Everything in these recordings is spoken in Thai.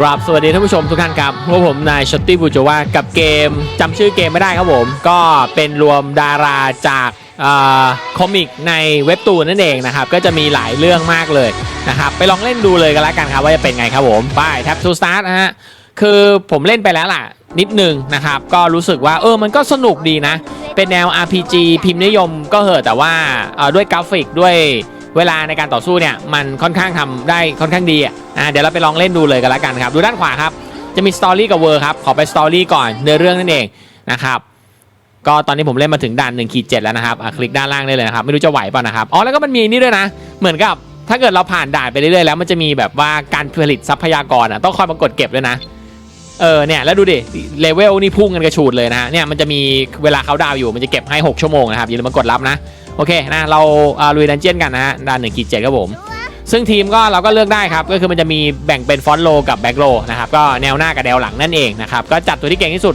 กราบสวัสดีท่านผู้ชมทุกท่านครับพวกผมนายชอตตี้บูจว่ากับเกมจำชื่อเกมไม่ได้ครับผม ก็เป็นรวมดาราจากอ่าคอมิกในเว็บตูนนั่นเองนะครับ ก็จะมีหลายเรื่องมากเลยนะครับ ไปลองเล่นดูเลยกันแล้วกันครับว่าจะเป็นไงครับผมไปแท็บทูสตาร์ทนะฮะคือผมเล่นไปแล้วล่ะ นิดหนึงนะครับ ก็รู้สึกว่าเออมันก็สนุกดีนะ เป็นแนว RPG พิมพ์นิยมก็เหอะแต่ว่าเออด้วยกราฟิกด้วย เวลาในการต่อสู้เนี่ยมันค่อนข้างทำได้ค่อนข้างดีอะเดี๋ยวเราไปลองเล่นดูเลยกันล้วกันครับ ดูด้านขวาครับ จะมีสตอรี่กับเวอร์ครับ ขอไปสตอรี่ก่อนเนื้อเรื่องนั่นเองนะครับก็ตอนนี้ผมเล่นมาถึงด่าน1ขีดเแล้วนะครับอะคลิกด้านล่างได้เลยนะครับ ไม่รู้จะไหวเปล่านะครับ อ๋อ แล้วก็มันมีนี่ด้วยนะ เหมือนกับถ้าเกิดเราผ่านด่านไปเรื่อยๆแล้วมันจะมีแบบว่าการผลิตทรัพยากรอะต้องคอยมากดเก็บด้วยนะ เออเนี่ยแล้วดูดิเลเวลนี่พุ่งกันกระฉูดเลยนะฮะเนี่ยมันจะมีเวลาเขาดาวอยู่มันจะเก็บให้ 6 ชั่วโมงนะครับอย่าลืมมากดรับนะ โอเคนะเราอ่าลุยดันเจียนกันนะฮะด่านหนึ่งขีดเจ็ดครับผม ซึ่งทีมก็เราก็เลือกได้ครับ ก็คือมันจะมีแบ่งเป็นฟอนต์โลกับแบ็กโลนะครับก็แนวหน้ากับแนวหลังนั่นเองนะครับก็จัดตัวที่เก่งที่สุด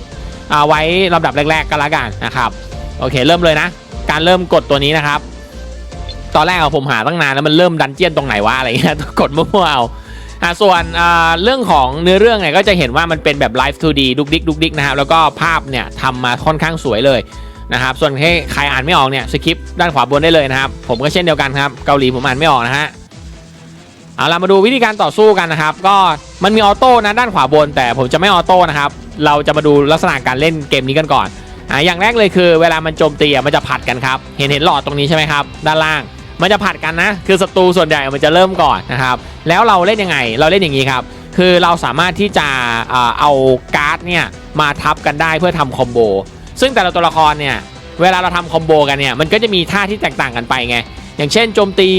เอาไว้ลำดับแรก ๆก็แล้วกันนะครับโอเคเริ่มเลยนะ การเริ่มกดตัวนี้นะครับ ตอนแรกอะผมหาตั้งนานแล้วมันเริ่มดันเจียนตรงไหนวะอะไรเงี้ยกดมั่วๆเอาอะส่วนอ่าเรื่องของเนื้อเรื่องเนี่ยก็จะเห็นว่ามันเป็นแบบไลฟ์ 2D ดุกดิกดุกดิกนะครับแล้วก็ภาพเนี่ยทำมาค่อนข้างสวยเลย นะครับส่วนให้ใครอ่านไม่ออกเนี่ยสคริปด้านขวาบนได้เลยนะครับ ผมก็เช่นเดียวกันครับเกาหลีผมอ่านไม่ออกนะฮะเอาล่ะมาดูวิธีการต่อสู้กันนะครับ ก็มันมีออโต้นะด้านขวาบน แต่ผมจะไม่ออโต้นะครับ เราจะมาดูลักษณะการเล่นเกมนี้กันก่อนอะอย่างแรกเลยคือ เวลามันโจมตีอะมันจะผัดกันครับ เห็นเห็นหลอดตรงนี้ใช่ไหมครับด้านล่างมันจะผัดกันนะ คือศัตรูส่วนใหญ่มันจะเริ่มก่อนนะครับ แล้วเราเล่นยังไง เราเล่นอย่างนี้ครับ คือเราสามารถที่จะเอาการ์ดเนี่ยมาทับกันได้เพื่อทำคอมโบ ซึ่งแต่ละตัวละครเนี่ยเวลาเราทำคอมโบกันเนี่ยมันก็จะมีท่าที่แตกต่างกันไปไงอย่างเช่นโจมตี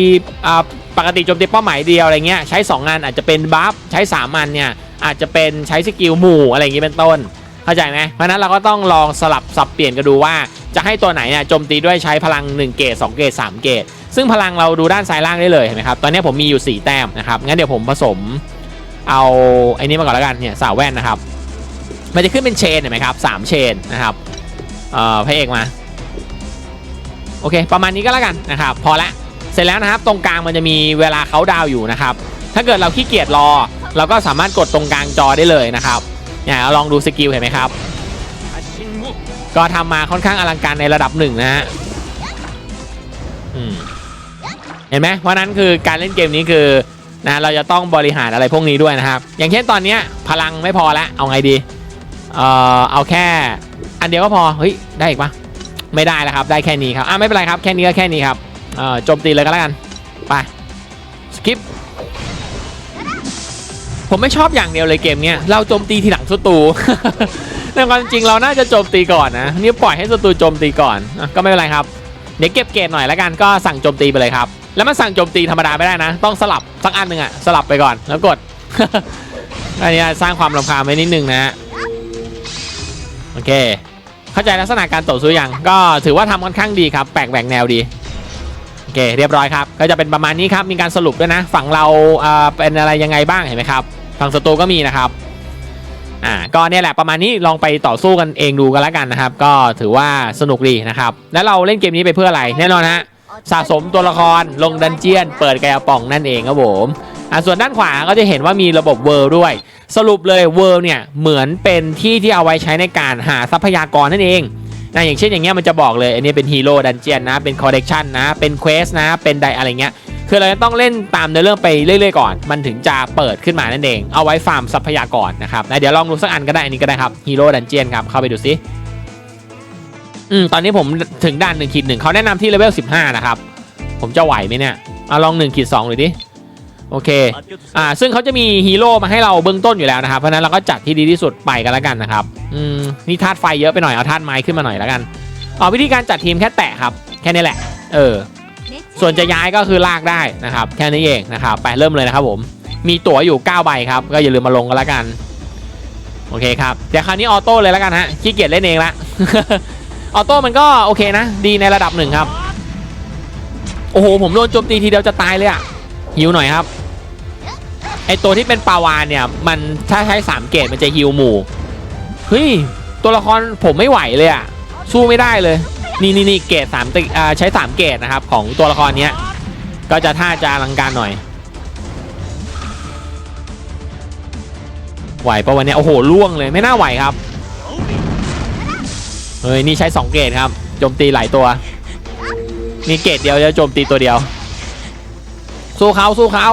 อ่าปกติโจมตีเป้าหมายเดียวอะไรเงี้ยใช้ 2 งานอาจจะเป็นบัฟใช้3มันเนี่ยอาจจะเป็นใช้สกิลหมู่อะไรอย่างงี้เป็นต้น เข้าใจไหมเพราะฉะนั้นเราก็ต้องลองสลับสับเปลี่ยนกันดูว่าจะให้ตัวไหนเนี่ยโจมตีด้วยใช้พลัง 1 เกต2เกต3เกตซึ่งพลังเราดูด้านซ้ายล่างได้เลยเห็นไหมครับตอนนี้ผมมีอยู่ 4 แต้มนะครับงั้นเดี๋ยวผมผสมเอาไอ้นี้มาก่อนแล้วกันเนี่ยสาวแว่นนะครับมันจะขึ้นเป็นเชนเห็นไหมครับสามเชนนะครับ พระเอกมา โอเค ประมาณนี้ก็แล้วกันนะครับ พอละ เสร็จแล้วนะครับ ตรงกลางมันจะมีเวลาเขาดาวอยู่นะครับ ถ้าเกิดเราขี้เกียจรอ เราก็สามารถกดตรงกลางจอได้เลยนะครับเนี่ยลองดูสกิลเห็นไหมครับ ก็ทำมาค่อนข้างอลังการในระดับหนึ่งนะฮะเห็นไหมเพราะนั้นคือการเล่นเกมนี้คือนะเราจะต้องบริหารอะไรพวกนี้ด้วยนะครับ อย่างเช่นตอนเนี้ยพลังไม่พอแล้วเอาไงดี เอ่อเอาแค่ อันเดียวก็พอ เฮ้ย ได้อีกปะไม่ได้แล้วครับ ได้แค่นี้ครับ อะไม่เป็นไรครับ แค่นี้ก็แค่นี้ครับ เอ่อโจมตีเลยก็แล้วกัน ไป สกิป ผมไม่ชอบอย่างเดียวเลยเกมเนี้ย เราโจมตีทีหลังศัตรูในความจริงเราน่าจะโจมตีก่อนนะ นี่ปล่อยให้ศัตรูโจมตีก่อนอก็ไม่เป็นไรครับ เดี๋ยวเก็บเกรดหน่อยแล้วกัน ก็สั่งโจมตีไปเลยครับ แล้วมันสั่งโจมตีธรรมดาไม่ได้นะ ต้องสลับสักอันหนึ่งอะสลับไปก่อน แล้วกด อันนี้สร้างความรำคาญไว้นิดนึงนะโอเค เข้าใจลักษณะการต่อสู้ยังก็ถือว่าทำค่อนข้างดีครับแปลกแหวกแนวดีโอเคเรียบร้อยครับก็จะเป็นประมาณนี้ครับมีการสรุปด้วยนะ ฝั่งเราอ่าเป็นอะไรยังไงบ้างเห็นไหมครับฝั่งศัตรูก็มีนะครับอ่าก็เนี่ยแหละประมาณนี้ลองไปต่อสู้กันเองดูกันแล้วกันนะครับ ก็ถือว่าสนุกดีนะครับ แล้วเราเล่นเกมนี้ไปเพื่ออะไรแน่นอนฮะสะสมตัวละครลงดันเจียน เปิดกระป๋องนั่นเองครับผม อ่าส่วนด้านขวาก็จะเห็นว่ามีระบบเวิร์ด้วย สรุปเลยเวิร์เนี่ยเหมือนเป็นที่ที่เอาไว้ใช้ในการหาทรัพยากรนั่นเองนะอย่างเช่นอย่างเงี้ยมันจะบอกเลย อันนี้เป็นฮีโร่ดันเจียนนะ เป็นคอร์เดชันนะ เป็นเควสนะ เป็นไดอะไรเงี้ย คือเราจะต้องเล่นตามเนื้อเรื่องไปเรื่อยๆก่อน มันถึงจะเปิดขึ้นมานั่นเอง เอาไว้ฟาร์มทรัพยากรนะครับนะเดี๋ยวลองดูสักอันก็ได้ อันนี้ก็ได้ครับฮีโร่ดันเจียนครับ เข้าไปดูซิ อืม ตอนนี้ผมถึงด่าน1ขีดหนึ่งเขาแนะนำที่เลเวล15นะครับ ผมจะไหวไหมเนี่ยเอาลอง1ขีด2เลยดิ โอเค อ่า ซึ่งเขาจะมีฮีโร่มาให้เราเบื้องต้นอยู่แล้วนะครับ เพราะนั้นเราก็จัดที่ดีที่สุดไปกันแล้วกันนะครับ อืม นี่ธาตุไฟเยอะไปหน่อย เอาธาตุไม้ขึ้นมาหน่อยแล้วกันอ๋อวิธีการจัดทีมแค่แตะครับ แค่นี้แหละ เออ ส่วนจะย้ายก็คือลากได้นะครับ แค่นี้เองนะครับ ไปเริ่มเลยนะครับผม มีตั๋วอยู่9ใบครับ ก็อย่าลืมมาลงกันแล้วกัน โอเคครับเดี๋ยวคราวนี้ออโต้เลยแล้วกันฮะ ขี้เกียจเล่นเองละ ออโต้มันก็โอเคนะ ดีในระดับหนึ่งครับ โอ้โห ผมโดนโจมตีทีเดียวจะตายเลยอะ ฮิวหน่อยครับ ไอตัวที่เป็นปลาวานเนี่ย มันถ้าใช้3เกตมันจะฮิวหมู่ เฮ้ย ตัวละครผมไม่ไหวเลยอะสู้ไม่ได้เลย นี่นี่นี่เกรดสามติอ่าใช้สามเกรดนะครับ ของตัวละครเนี้ย ก็จะท่าจะอลังการหน่อย ไหวปะวันนี้โอ้โหล่วงเลยไม่น่าไหวครับ เฮ้ย นี่ใช้สองเกตครับโจมตีหลายตัว นี่เกตเดียวแล้วโจมตีตัวเดียว สู้เขาสู้เขา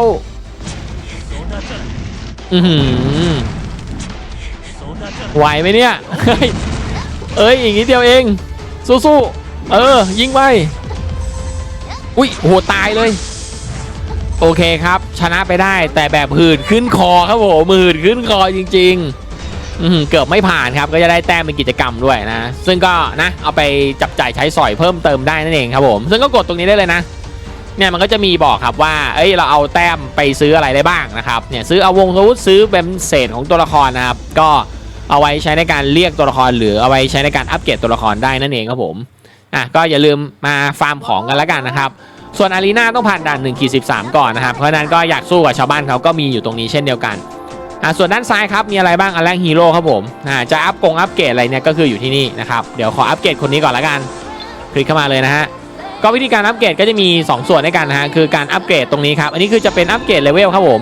อือหือไหวไหมเนี่ยเฮ้ยอ้ยอีกนิดเดียวเอง สู้ๆ เออ ยิงไป อุ้ยโหตายเลย โอเคครับ ชนะไปได้แต่แบบหืดขึ้นคอครับผมหืดขึ้นคอจริงๆอืเกือบไม่ผ่านครับก็จะได้แต้มเป็นกิจกรรมด้วยนะ ซึ่งก็นะ เอาไปจับจ่ายใช้สอยเพิ่มเติมได้นั่นเองครับผม ซึ่งก็กดตรงนี้ได้เลยนะ เนี่ยมันก็จะมีบอกครับว่า เอ้ยเราเอาแต้มไปซื้ออะไรได้บ้างนะครับเนี่ยซื้อเอาวงอาวุธซื้อเป็นเศษของตัวละครนะครับ ก็เอาไว้ใช้ในการเรียกตัวละคร หรือเอาไว้ใช้ในการอัปเกรดตัวละครได้นั่นเองครับผมอะก็อย่าลืมมาฟาร์มของกันแล้วกันนะครับ ส่วนอารีนาต้องผ่านด่าน1ขีด13ก่อนนะครับ เพราะนั้นก็อยากสู้กับชาวบ้านเขาก็มีอยู่ตรงนี้เช่นเดียวกันอะส่วนด้านซ้ายครับมีอะไรบ้างอันแรกฮีโร่ครับผมอ่าจะอัพกงอัปเกรดอะไรเนี่ยก็คืออยู่ที่นี่นะครับเดี๋ยวขออัปเกรดคนนี้ก่อนละกัน คลิกเข้ามาเลยนะฮะ ก็วิธีการอัปเกรดก็จะมี 2 ส่วนด้วยกันนะฮะคือการอัปเกรดตรงนี้ครับ อันนี้คือจะเป็นอัปเกรดเลเวลครับผม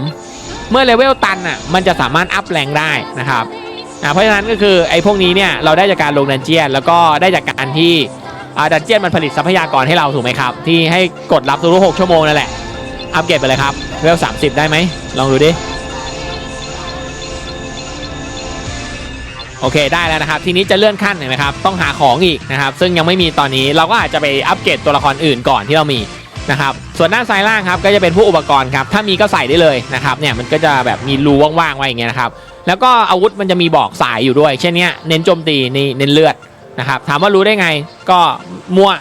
เมื่อเลเวลตันอะมันจะสามารถอัพแรงได้นะครับอ่าเพราะฉะนั้นก็คือไอ้พวกนี้เนี่ยเราได้จากการลงดันเจียน แล้วก็ได้จากการที่อ่าดันเจียนมันผลิตทรัพยากรให้เราถูกไหมครับ ที่ให้กดรับทุกๆ6ชั่วโมงนั่นแหละอัปเกรดไปเลยครับเลเวล30 ได้ไหมลองดูดิ โอเคได้แล้วนะครับ ทีนี้จะเลื่อนขั้นเห็นไหมครับต้องหาของอีกนะครับ ซึ่งยังไม่มีตอนนี้เราก็อาจจะไปอัปเกรดตัวละครอื่นก่อนที่เรามีนะครับส่วนด้านซ้ายล่างครับก็จะเป็นผู้อุปกรณ์ครับถ้ามีก็ใส่ได้เลยนะครับเนี่ยมันก็จะแบบมีรูว่างๆไว้อย่างเงี้ยนะครับแล้วก็อาวุธมันจะมีบอกสายอยู่ด้วย เช่นเนี้ยเน้นโจมตีนี่เน้นเลือดนะครับถามว่ารู้ได้ไงก็มั่ว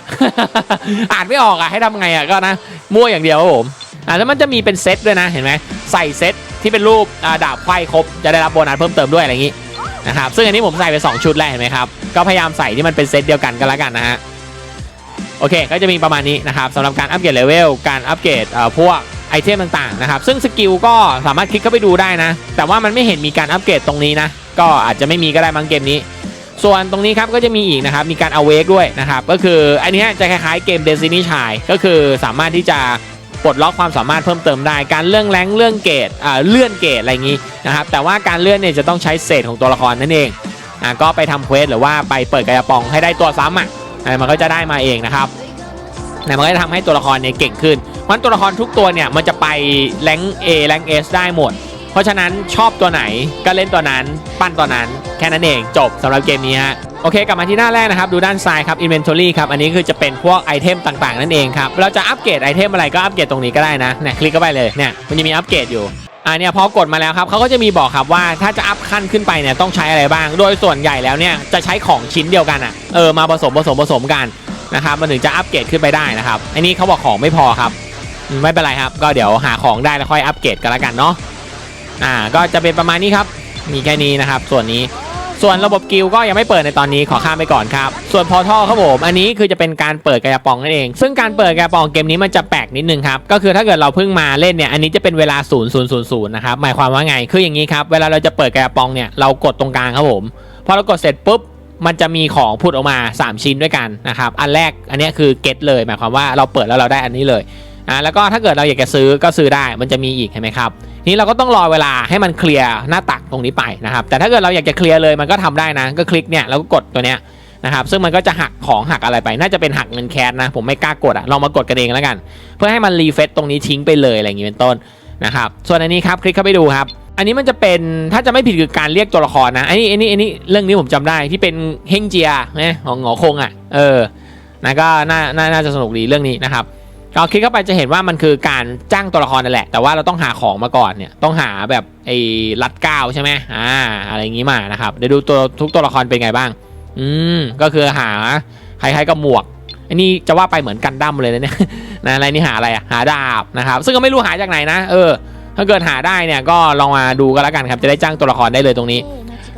อ่านไม่ออกอะให้ทำไงอะก็นะมั่วอย่างเดียวครับผมอ่าแล้วมันจะมีเป็นเซตด้วยนะเห็นไหมใส่เซตที่เป็นรูปดาบไขว้ครบจะได้รับโบนัสเพิ่มเติมด้วยอะไรอย่างงี้ นะครับซึ่งอันนี้ผมใส่ไป 2 ชุดแล้วเห็นไหมครับก็พยายามใส่ที่มันเป็นเซตเดียวกันกันแล้วกันนะฮะโอเคก็จะมีประมาณนี้นะครับสำหรับการอัปเกรดเลเวลการอัปเกรดเอ่อพวกไอเทมต่างๆนะครับซึ่งสกิลก็สามารถคลิกเข้าไปดูได้นะ แต่ว่ามันไม่เห็นมีการอัปเกรดตรงนี้นะก็อาจจะไม่มีก็ได้บางเกมนี้ ส่วนตรงนี้ครับก็จะมีอีกนะครับมีการเอาเวกด้วยนะครับก็คืออันนี้จะคล้ายๆเกม Destiny Child ก็คือสามารถที่จะ ปลดล็อกความสามารถเพิ่มเติมได้ การเลื่อนแรงเลื่อนเกรดเลื่อนเกรดอะไรอย่างนี้นะครับแต่ว่าการเลื่อนเนี่ยจะต้องใช้เศษของตัวละครนั่นเองอะก็ไปทำเควสหรือว่าไปเปิดกระปองให้ได้ตัวซ้ำอะมันก็จะได้มาเองนะครับนะมันก็จะทำให้ตัวละครเนี่ยเก่งขึ้นเพราะฉะนั้นตัวละครทุกตัวเนี่ยมันจะไปแรง A แรง S ได้หมด ราะฉะนั้นชอบตัวไหนก็เล่นตัวนั้น ปั้นตัวนั้น แค่นั้นเองจบสำหรับเกมนี้ฮะโอเค กลับมาที่หน้าแรกนะครับ ดูด้านซ้ายครับ Inventory ครับ อันนี้คือจะเป็นพวกไอเทมต่างๆ นั่นเองครับ เราจะอัปเกรดไอเทมอะไรก็อัปเกรดตรงนี้ก็ได้นะเนี่ยคลิกเข้าไปเลยเนี่ยมันจะมีอัปเกรดอยู่อ่าเนี่ยพอกดมาแล้วครับเขาก็จะมีบอกครับว่าถ้าจะอัพขั้นขึ้นไปเนี่ยต้องใช้อะไรบ้าง โดยส่วนใหญ่แล้วเนี่ยจะใช้ของชิ้นเดียวกันอะเออมาผสมผสมผสมกันนะครับมันถึงจะอัปเกรดขึ้นไปได้นะครับอันนี้เขาบอกของไม่พอครับไม่เป็นไรครับ ก็เดี๋ยวหาของได้แล้วค่อยอัปเกรดกันละกันเนาะ อ่าก็จะเป็นประมาณนี้ครับ มีแค่นี้นะครับ ส่วนนี้ส่วนระบบกิลก็ยังไม่เปิดในตอนนี้ขอข้ามไปก่อนครับ ส่วนพอท่อครับผมอันนี้คือจะเป็นการเปิดกายปองนั่นเอง ซึ่งการเปิดกายปองเกมนี้มันจะแปลกนิดนึงครับ ก็คือถ้าเกิดเราเพิ่งมาเล่นเนี่ยอันนี้จะเป็นเวลา 0 0 0 0นะครับหมายความว่าไงคืออย่างนี้ครับ เวลาเราจะเปิดกายปองเนี่ยเรากดตรงกลางครับผมพอเรากดเสร็จปุ๊บมันจะมีของผุดออกมา 3 ชิ้นด้วยกันนะครับอันแรกอันนี้คือเก็ตเลยหมายความว่าเราเปิดแล้วเราได้อันนี้เลยอ่าแล้วก็ถ้าเกิดเราอยากจะซื้อก็ซื้อได้มันจะมีอีกเห็นไหมครับ นี้เราก็ต้องรอเวลาให้มันเคลียร์หน้าตักตรงนี้ไปนะครับ แต่ถ้าเกิดเราอยากจะเคลียร์เลยมันก็ทำได้นะ ก็คลิกเนี่ยแล้วก็กดตัวเนี้ยนะครับ ซึ่งมันก็จะหักของหักอะไรไป น่าจะเป็นหักเงินแคสนะ ผมไม่กล้ากดอะลองมากดกันเองแล้วกัน เพื่อให้มันรีเฟซตรงนี้ทิ้งไปเลยอะไรอย่างนี้เป็นต้นนะครับ ส่วนอันนี้ครับคลิกเข้าไปดูครับ อันนี้มันจะเป็นถ้าจะไม่ผิดคือการเรียกตัวละครนะ อันนี้อันนี้อันนี้เรื่องนี้ผมจำได้ที่เป็นเฮงเจียนะของหงอคงอะเออนะก็น่าน่าน่าจะสนุกดีเรื่องนี้นะครับ ก็คลิกเข้าไปจะเห็นว่ามันคือการจ้างตัวละครนั่นแหละ แต่ว่าเราต้องหาของมาก่อนเนี่ย ต้องหาแบบไอ้รัดก้าวใช่ไหมอ่า อะไรอย่างงี้มานะครับ เดี๋ยวดูตัวทุกตัวละครเป็นไงบ้าง อืม ก็คือหาคล้ายๆกับหมวก อันนี้จะว่าไปเหมือนกันดั้มเลยนะเนี่ยนะอะไรนี่หาอะไรอะหาดาบนะครับ ซึ่งก็ไม่รู้หาจากไหนนะ เออ ถ้าเกิดหาได้เนี่ยก็ลองมาดูกันแล้วกันครับ จะได้จ้างตัวละครได้เลยตรงนี้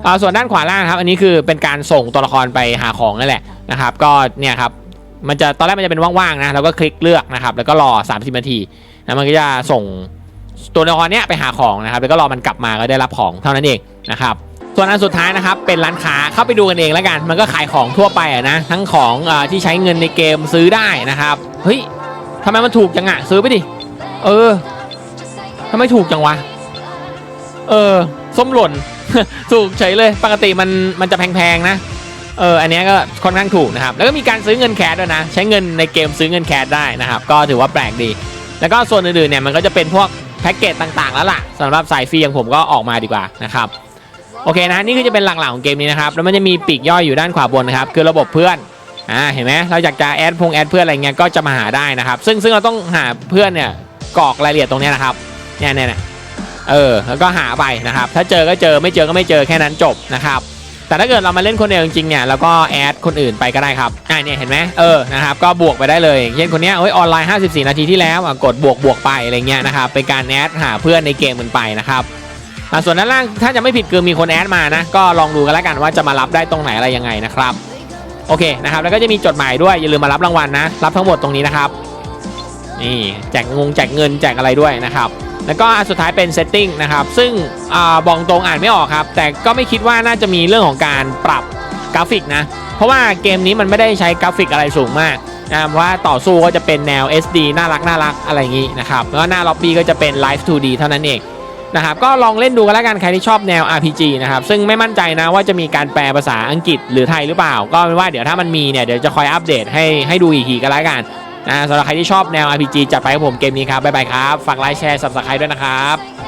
อ่าส่วนด้านขวาล่างครับ อันนี้คือเป็นการส่งตัวละครไปหาของนั่นแหละนะครับ ก็เนี่ยครับ มันจะตอนแรกมันจะเป็นว่างๆนะเราก็คลิกเลือกนะครับ แล้วก็รอ 30นาทีแล้วมันก็จะส่งตัวละครเนี้ยไปหาของนะครับแล้วก็รอมันกลับมาก็ได้รับของเท่านั้นเองนะครับส่วนอันสุดท้ายนะครับเป็นร้านค้าเข้าไปดูกันเองแล้วกัน มันก็ขายของทั่วไปอะนะทั้งของอที่ใช้เงินในเกมซื้อได้นะครับเฮ้ยทำไมมันถูกจังอะซื้อไปดิเออทำไมถูกจังวะเออส้มหล่นถูกเฉยเลย ปกติมันมันจะแพงๆนะ เอออันนี้ก็ค่อนข้างถูกนะครับแล้วก็มีการซื้อเงินแคสด้วยนะ ใช้เงินในเกมซื้อเงินแคสได้นะครับก็ถือว่าแปลกดี แล้วก็ส่วนอื่นๆเนี่ยมันก็จะเป็นพวกแพ็กเกจต่างๆ แล้วล่ะสำหรับสายฟรีอย่างผมก็ออกมาดีกว่านะครับโอเคนะนี่คือจะเป็นหลักๆของเกมนี้นะครับแล้วมันจะมีปีกย่อยอยู่ด้านขวาบนนะครับคือระบบเพื่อนอ่าเห็นไหมเราอยากจะแอดพงแอดเพื่อนอะไรเงี้ยก็จะมาหาได้นะครับ ซึ่งซึ่งเราต้องหาเพื่อนเนี่ยกรอกรายละเอียดตรงนี้นะครับเนี่ยเนี่ยเนี่ยเออแล้วก็หาไปนะครับ ถ้าเจอก็เจอไม่เจอก็ไม่เจอแค่นั้นจบนะครับ แต่ถ้าเกิดเรามาเล่นคนเดียวจริงๆเนี่ยแล้วก็แอดคนอื่นไปก็ได้ครับอ่าเนี่ยเห็นไหมเออนะครับก็บวกไปได้เลยเช่นคนเนี้ยเอ้ยออนไลน์ 54 นาทีที่แล้วกดบวกบวกไปอะไรเงี้ยนะครับเป็นการแอดหาเพื่อนในเกมมันไปนะครับส่วนด้านล่างถ้าจะไม่ผิดคือมีคนแอดมานะก็ลองดูกันแล้วกันว่าจะมารับได้ตรงไหนอะไรยังไงนะครับโอเคนะครับแล้วก็จะมีจดหมายด้วยอย่าลืมมารับรางวัลนะ รับทั้งหมดตรงนี้นะครับนี่แจกงงแจกเงินแจกอะไรด้วยนะครับ แล้วก็อันสุดท้ายเป็น setting นะครับ ซึ่งอบอกตรงอ่านไม่ออกครับ แต่ก็ไม่คิดว่าน่าจะมีเรื่องของการปรับกราฟิกนะ เพราะว่าเกมนี้มันไม่ได้ใช้กราฟิกอะไรสูงมากนะเพราะว่าต่อสู้ก็จะเป็นแนว SD น่ารักน่ารักอะไรอย่างนี้นะครับ แล้วหน้าล็อบบี้ก็จะเป็น Live 2D เท่านั้นเองนะครับ ก็ลองเล่นดูกันแล้วกันใครที่ชอบแนว RPG นะครับ ซึ่งไม่มั่นใจนะว่าจะมีการแปลภาษาอังกฤษหรือไทยหรือเปล่า ก็เป็นว่าเดี๋ยวถ้ามันมีเนี่ยเดี๋ยวจะคอยอัปเดตให้ให้ดูอีกทีกันแล้วกัน นะสำหรับใครที่ชอบแนว RPG จัดไปกับผมเกมนี้ครับบ๊ายบายครับฝากไลค์แชร์ subscribe ด้วยนะครับ